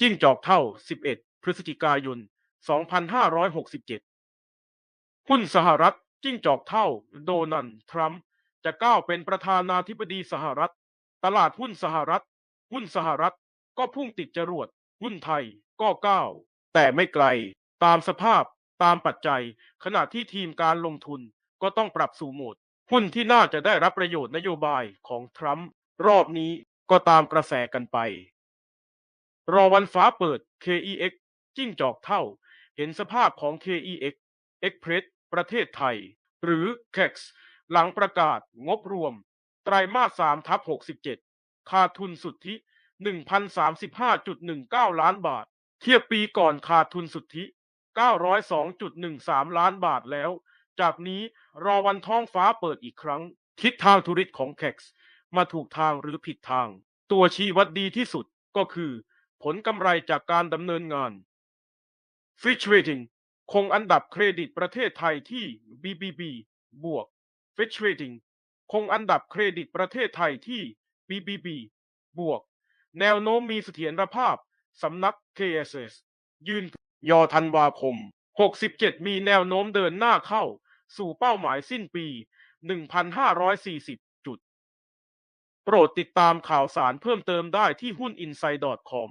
จิ้งจอกเท่า 11 พฤศจิกายน 2567 หุ้นสหรัฐจิ้งจอกเท่า โดนัลด์ทรัมป์จะก้าวเป็นประธานาธิบดีสหรัฐ ตลาดหุ้นสหรัฐ หุ้นสหรัฐก็พุ่งติดจรวด หุ้นไทยก็ก้าว แต่ไม่ไกล ตามสภาพ ตามปัจจัย ขณะที่ทีมการลงทุนก็ต้องปรับสู่โหมด หุ้นที่น่าจะได้รับประโยชน์นโยบายของทรัมป์รอบนี้ก็ตามกระแสกันไป รอวันฟ้าเปิด KEX จิ้งจอกเท่า เห็นสภาพของ KEX Express ประเทศไทย หรือ KEX หลังประกาศงบรวม ไตรมาส3ทับ67 ขาดทุนสุทธิ 1,035.19 ล้านบาท เทียบปีก่อนขาดทุนสุทธิ 902.13 ล้านบาทแล้ว จากนี้รอวันท้องฟ้าเปิดอีกครั้ง ทิศทางธุรกิจของ KEX มาถูกทางหรือผิดทาง ตัวชี้วัดดีที่สุดก็คือ ผลกำไรจากการดำเนินงาน Fitch Rating คงอันดับเครดิตประเทศไทยที่ BBB บวก Fitch Rating คงอันดับเครดิตประเทศไทยที่ BBB บวก แนวโน้มมีเสถียรภาพสำนัก KSS ยืนยอธันวาคม 67 มีแนวโน้มเดินหน้าเข้า สู่เป้าหมายสิ้นปี 1,540 จุด โปรดติดตามข่าวสารเพิ่มเติมได้ที่หุ้น inside.com